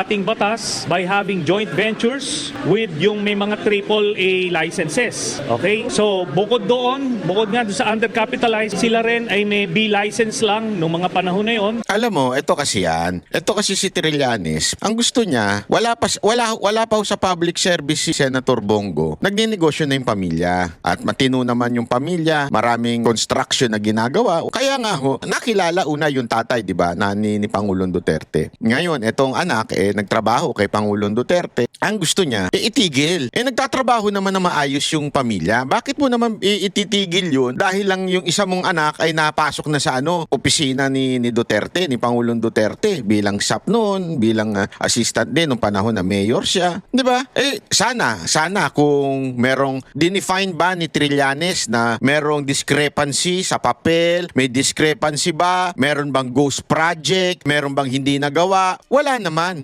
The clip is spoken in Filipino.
ating batas by having joint ventures with yung may mga triple A licenses. Okay? So, bukod doon, bukod nga sa undercapitalized, sila rin ay may B license lang nung mga panahon na yon. Alam mo, ito kasi yan. Ito kasi si Trillanes. Ang gusto niya, wala pa wala wala pa sa public service si Senator Bongo. Nagninegosyo na yung pamilya at matino naman yung pamilya, maraming construction na ginagawa. Kaya nga ho, nakilala una yung tatay, 'di ba, na ni, ni Pangulong Duterte. Ngayon, etong anak eh nagtrabaho kay Pangulong Duterte. Ang gusto niya, eh, itigil. Eh nagtatrabaho naman na maayos yung pamilya. Bakit mo naman i- ititigil yun dahil lang yung isa mong anak ay napasok na sa ano, opisina ni, ni Duterte, ni Pangulong Duterte bilang SAP noon, bilang ah, assistant din nung panahon na mayor siya. 'Di ba? Eh sana, sana kung merong dinefine ba ni Trillanes na merong discrepancy sa papel, may discrepancy ba, meron bang ghost project, meron bang hindi nagawa, wala naman.